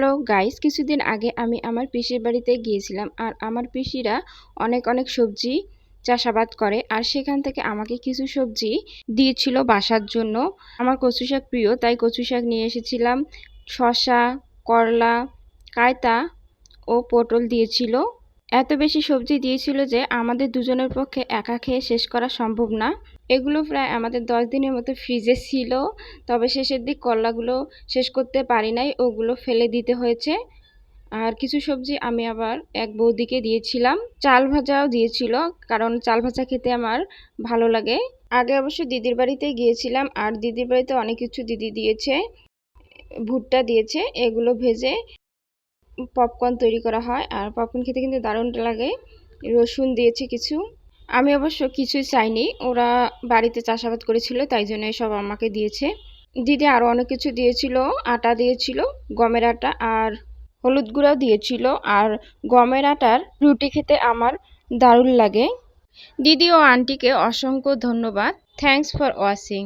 Hello guys কিছুদিন আগে আমি আমার পিসির বাড়িতে গিয়েছিলাম আর আমার পিসিরা অনেক অনেক সবজি চাষাবাদ করে আর সেখান থেকে আমাকে কিছু সবজি দিয়েছিল বাসার জন্য। আমার কচু শাক প্রিয়, তাই কচু শাক নিয়ে এসেছিলাম। শসা, করলা, কায়তা ও পটল দিয়েছিল। এত বেশি সবজি দিয়েছিল যে আমাদের দুজনের পক্ষে একা খেয়ে শেষ করা সম্ভব না। এগুলো প্রায় আমাদের দশ দিনের মতো ফ্রিজে ছিল, তবে শেষের দিক করলাগুলো শেষ করতে পারি নাই, ওগুলো ফেলে দিতে হয়েছে। আর কিছু সবজি আমি আবার এক বৌদিকে দিয়েছিলাম। চাল ভাজাও দিয়েছিল, কারণ চাল ভাজা খেতে আমার ভালো লাগে। আগে অবশ্য দিদির বাড়িতে গিয়েছিলাম, আর দিদির বাড়িতে অনেক কিছু দিদি দিয়েছে, ভুট্টা দিয়েছে, এগুলো ভেজে পপকর্ন তৈরি করা হয়, আর পপকর্ন খেতে কিন্তু দারুণ লাগে। রসুন দিয়েছে কিছু। আমি অবশ্য কিছুই চাইনি, ওরা বাড়িতে চাষাবাদ করেছিল, তাই জন্য সব আমাকে দিয়েছে। দিদি আরও অনেক কিছু দিয়েছিল, আটা দিয়েছিল, গমের আটা আর হলুদ গুঁড়াও দিয়েছিল, আর গমের আটার রুটি খেতে আমার দারুণ লাগে। দিদি ও আন্টিকে অসংখ্য ধন্যবাদ। Thanks for watching